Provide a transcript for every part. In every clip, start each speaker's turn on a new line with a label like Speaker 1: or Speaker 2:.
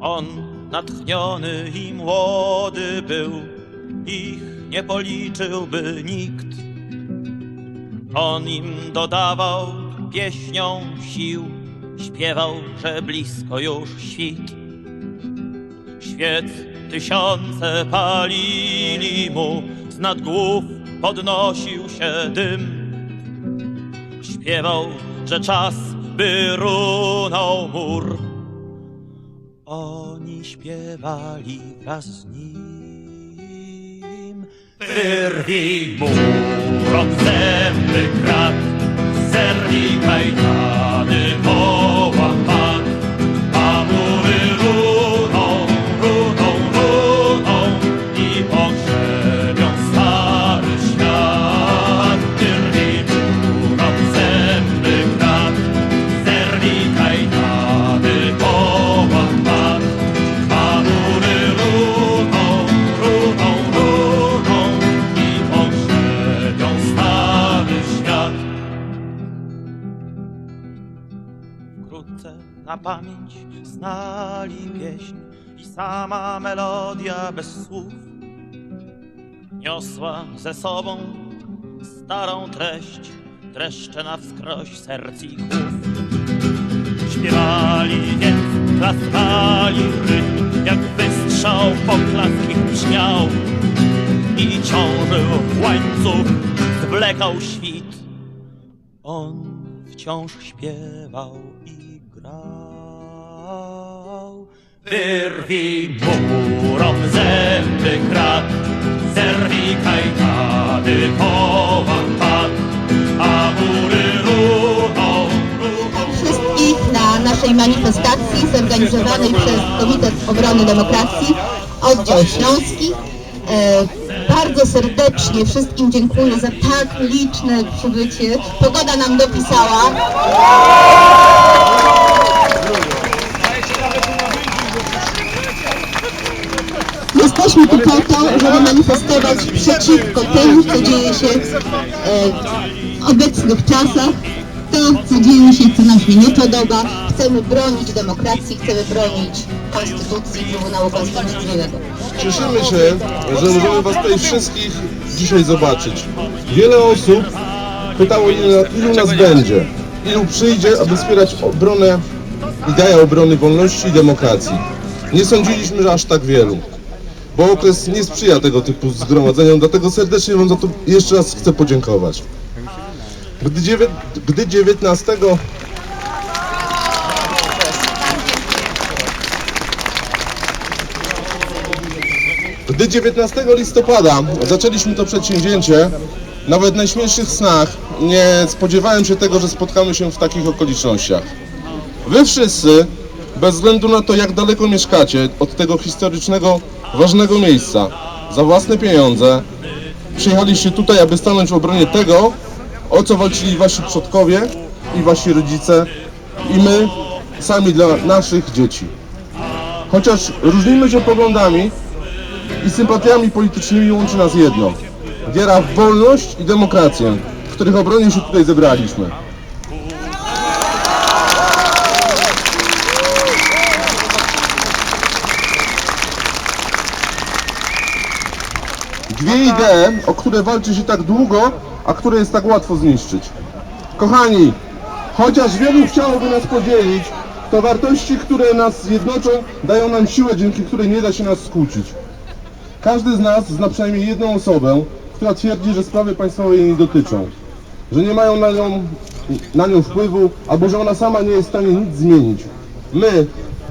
Speaker 1: On natchniony i młody był, ich nie policzyłby nikt. On im dodawał pieśnią sił, śpiewał, że blisko już świt. Świec tysiące palili mu, z nad głów podnosił się dym. Śpiewał, że czas by runął mur. Oni śpiewali wraz z nim. Wyrwij murom zęby krat, zerwij kajtany na pamięć znali pieśń i sama melodia bez słów niosła ze sobą starą treść, dreszcze na wskroś serc i głów. Śpiewali więc, klaskali rytm, jak wystrzał poklask ich brzmiał i ciążył w łańcuch, zwlekał świt. On wciąż śpiewał i grał. Wyrwij murom zęby krat, zerwij kajtany połam pat, a
Speaker 2: wszystkich na naszej manifestacji zorganizowanej przez Komitet Obrony Demokracji, oddział śląski. E, bardzo serdecznie wszystkim dziękuję za tak liczne przybycie. Pogoda nam dopisała. Jesteśmy tu po to, żeby manifestować przeciwko temu, co dzieje się e, w obecnych czasach. To, co dzieje się, co nam się nie podoba. Chcemy bronić demokracji, chcemy bronić Konstytucji, Trybunału Konstytucyjnego.
Speaker 3: Cieszymy się, że możemy Was tutaj wszystkich dzisiaj zobaczyć. Wiele osób pytało, ilu nas będzie, ilu przyjdzie, aby wspierać obronę, ideę obrony wolności i demokracji. Nie sądziliśmy, że aż tak wielu, bo okres nie sprzyja tego typu zgromadzeniom, dlatego serdecznie Wam za to jeszcze raz chcę podziękować. Gdy, dziewię- gdy 19 Gdy 19 listopada zaczęliśmy to przedsięwzięcie, nawet w najśmielszych snach nie spodziewałem się tego, że spotkamy się w takich okolicznościach. Wy wszyscy, bez względu na to jak daleko mieszkacie od tego historycznego, ważnego miejsca, za własne pieniądze, przyjechaliście tutaj, aby stanąć w obronie tego, o co walczyli wasi przodkowie i wasi rodzice i my sami dla naszych dzieci. Chociaż różnimy się poglądami, i sympatiami politycznymi łączy nas jedno. Wiara w wolność i demokrację, w których obronie się tutaj zebraliśmy. Dwie idee, o które walczy się tak długo, a które jest tak łatwo zniszczyć. Kochani, chociaż wielu chciałoby nas podzielić, to wartości, które nas jednoczą, dają nam siłę, dzięki której nie da się nas skłócić. Każdy z nas zna przynajmniej jedną osobę, która twierdzi, że sprawy państwowe jej nie dotyczą, że nie mają na nią, na nią wpływu, albo że ona sama nie jest w stanie nic zmienić. My,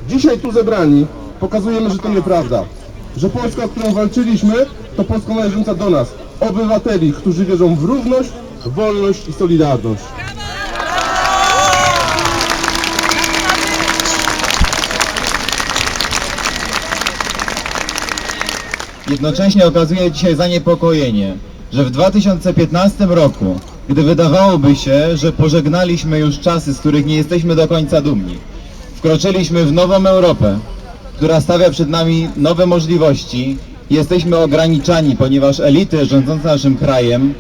Speaker 3: dzisiaj tu zebrani, pokazujemy, że to nieprawda. Że Polska, o którą walczyliśmy, to Polska należąca do nas, obywateli, którzy wierzą w równość, wolność i solidarność.
Speaker 4: Jednocześnie okazuje dzisiaj zaniepokojenie, że w 2015 roku, gdy wydawałoby się, że pożegnaliśmy już czasy, z których nie jesteśmy do końca dumni, wkroczyliśmy w nową Europę, która stawia przed nami nowe możliwości, jesteśmy ograniczani, ponieważ elity rządzące naszym krajem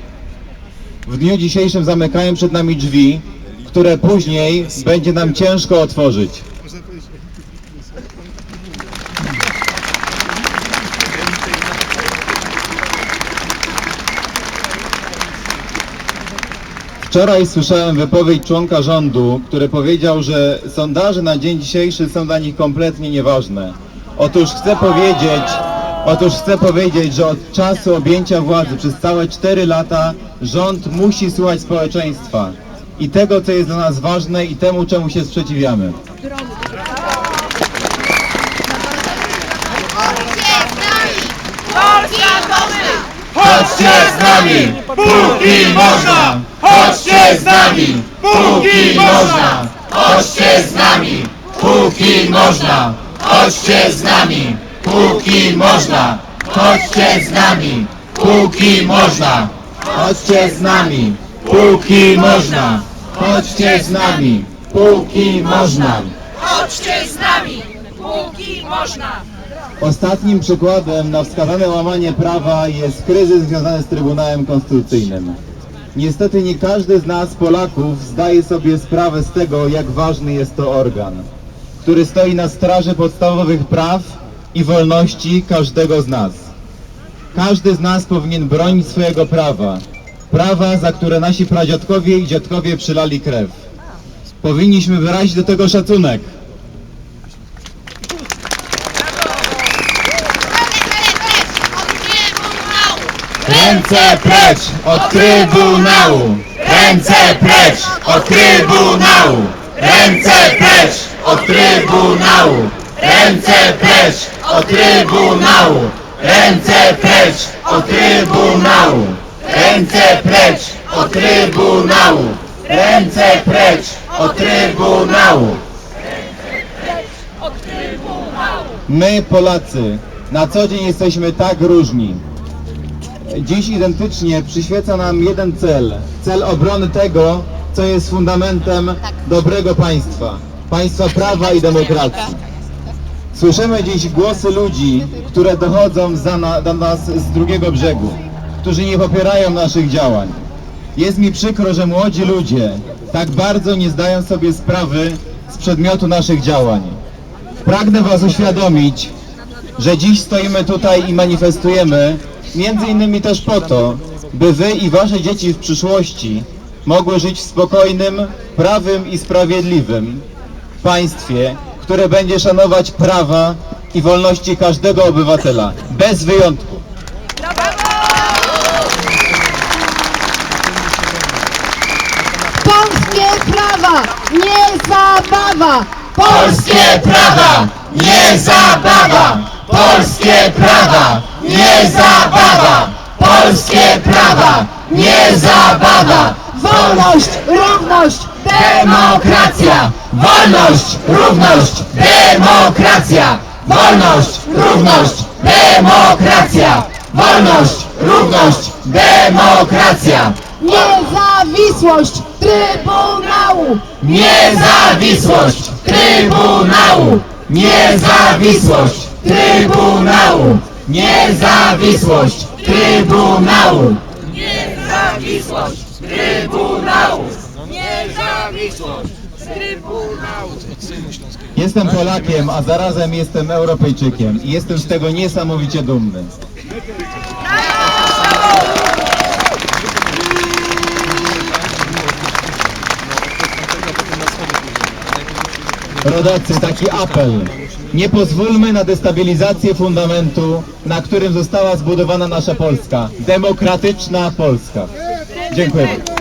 Speaker 4: w dniu dzisiejszym zamykają przed nami drzwi, które później będzie nam ciężko otworzyć. Wczoraj słyszałem wypowiedź członka rządu, który powiedział, że sondaże na dzień dzisiejszy są dla nich kompletnie nieważne. Otóż chcę powiedzieć otóż chcę powiedzieć, że od czasu objęcia władzy przez całe 4 lata rząd musi słuchać społeczeństwa i tego, co jest dla nas ważne i temu, czemu się sprzeciwiamy. Chodźcie z nami, póki można! Chodźcie z nami, póki można! Chodźcie z nami, póki można! Chodźcie z nami, póki można! Chodźcie z nami, póki można! Chodźcie z nami, póki można! Chodźcie z nami, póki można!
Speaker 5: Chodźcie z nami, póki można.
Speaker 4: Ostatnim przykładem na wskazane łamanie prawa jest kryzys związany z Trybunałem Konstytucyjnym. Niestety nie każdy z nas, Polaków, zdaje sobie sprawę z tego, jak ważny jest to organ, który stoi na straży podstawowych praw i wolności każdego z nas. Każdy z nas powinien bronić swojego prawa, prawa, za które nasi pradziadkowie i dziadkowie przylali krew. Powinniśmy wyrazić do tego szacunek. Ręce precz od Trybunału! Ręce precz od Trybunału! Ręce precz od Trybunału! Ręce precz od Trybunału! Ręce precz od Trybunału! Ręce precz od Trybunału! Ręce precz od Trybunału! My, Polacy, na co dzień jesteśmy tak różni. Dziś identycznie przyświeca nam jeden cel. Cel obrony tego, co jest fundamentem dobrego państwa. Państwa prawa i demokracji. Słyszymy dziś głosy ludzi, które dochodzą na, do nas z drugiego brzegu, którzy nie popierają naszych działań. Jest mi przykro, że młodzi ludzie tak bardzo nie zdają sobie sprawy z przedmiotu naszych działań. Pragnę Was uświadomić, że dziś stoimy tutaj i manifestujemy, między innymi też po to, by Wy i Wasze dzieci w przyszłości mogły żyć w spokojnym, prawym i sprawiedliwym państwie, które będzie szanować prawa i wolności każdego obywatela, bez wyjątku.
Speaker 2: Polskie prawa, nie zabawa!
Speaker 4: Polskie prawa, nie zabawa! Polskie prawa, nie zabawa! Polskie prawa, nie zabawa!
Speaker 2: Wolność, równość,
Speaker 4: Demokracja! Wolność, równość, demokracja! Wolność, równość, demokracja! Wolność, równość, demokracja!
Speaker 2: niezawisłość Trybunału!
Speaker 4: Niezawisłość Trybunału! Niezawisłość Trybunału! Niezawisłość Trybunału!
Speaker 5: Niezawisłość Trybunału.
Speaker 4: Jestem Polakiem, a zarazem jestem Europejczykiem i jestem z tego niesamowicie dumny. Rodacy, taki apel. Nie pozwólmy na destabilizację fundamentu, na którym została zbudowana nasza Polska. Demokratyczna Polska. Dziękuję.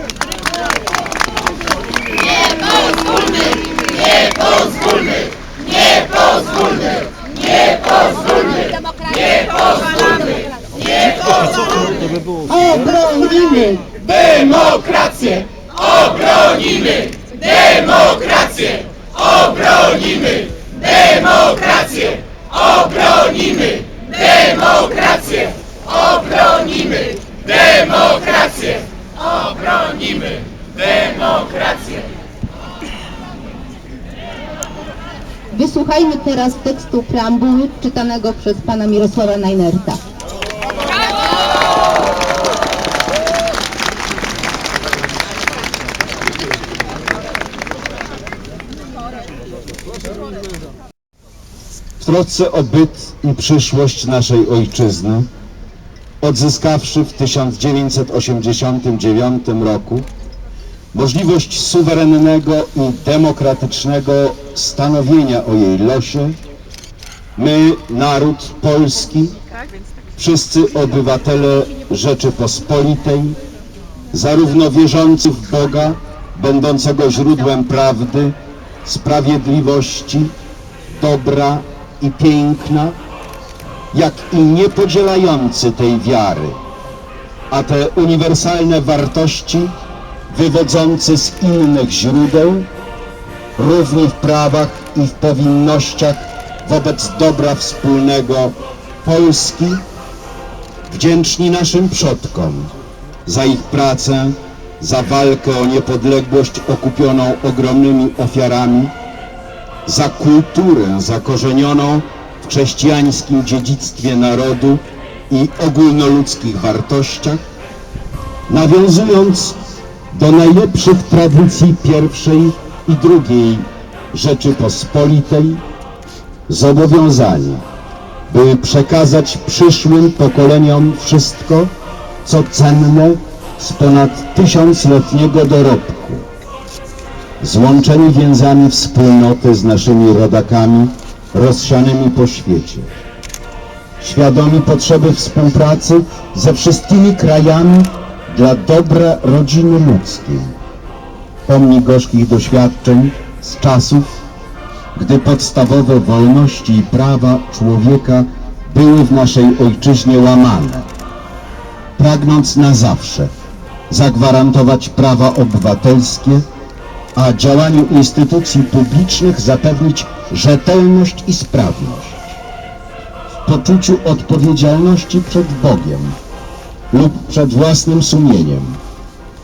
Speaker 4: Demokrację! Obronimy! Demokrację! Obronimy! Demokrację! Obronimy! Demokrację! Obronimy! Demokrację! Obronimy! Demokrację!
Speaker 2: Wysłuchajmy teraz tekstu preambuły czytanego przez pana Mirosława Najnerta.
Speaker 6: w trosce o byt i przyszłość naszej ojczyzny, odzyskawszy w 1989 roku możliwość suwerennego i demokratycznego stanowienia o jej losie, my, naród polski, wszyscy obywatele Rzeczypospolitej, zarówno wierzący w Boga, będącego źródłem prawdy, sprawiedliwości, dobra i piękna, jak i niepodzielający tej wiary, a te uniwersalne wartości wywodzące z innych źródeł, równi w prawach i w powinnościach wobec dobra wspólnego Polski, wdzięczni naszym przodkom za ich pracę, za walkę o niepodległość okupioną ogromnymi ofiarami, za kulturę zakorzenioną w chrześcijańskim dziedzictwie narodu i ogólnoludzkich wartościach, nawiązując do najlepszych tradycji pierwszej i drugiej Rzeczypospolitej, zobowiązani, by przekazać przyszłym pokoleniom wszystko, co cenne z ponad tysiącletniego dorobku, złączeni więzami wspólnoty z naszymi rodakami rozsianymi po świecie, świadomi potrzeby współpracy ze wszystkimi krajami dla dobra rodziny ludzkiej, pomni gorzkich doświadczeń z czasów, gdy podstawowe wolności i prawa człowieka były w naszej ojczyźnie łamane, pragnąc na zawsze zagwarantować prawa obywatelskie, a działaniu instytucji publicznych zapewnić rzetelność i sprawność. W poczuciu odpowiedzialności przed Bogiem lub przed własnym sumieniem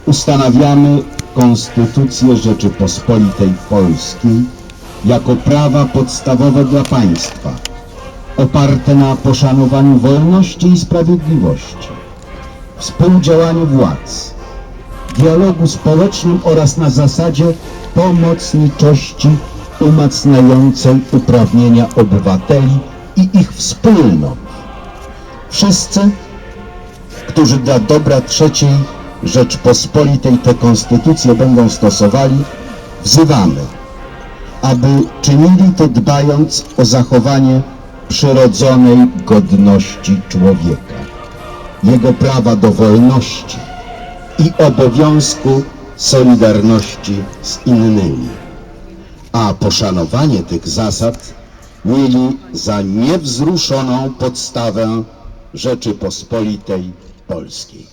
Speaker 6: ustanawiamy Konstytucję Rzeczypospolitej Polskiej jako prawa podstawowe dla państwa, oparte na poszanowaniu wolności i sprawiedliwości, współdziałaniu władz, dialogu społecznym oraz na zasadzie pomocniczości umacniającej uprawnienia obywateli i ich wspólnot. Wszyscy, którzy dla dobra trzeciej Rzeczpospolitej tę konstytucję będą stosowali, wzywamy, aby czynili to dbając o zachowanie przyrodzonej godności człowieka, jego prawa do wolności i obowiązku solidarności z innymi, a poszanowanie tych zasad mieli za niewzruszoną podstawę Rzeczypospolitej Polskiej.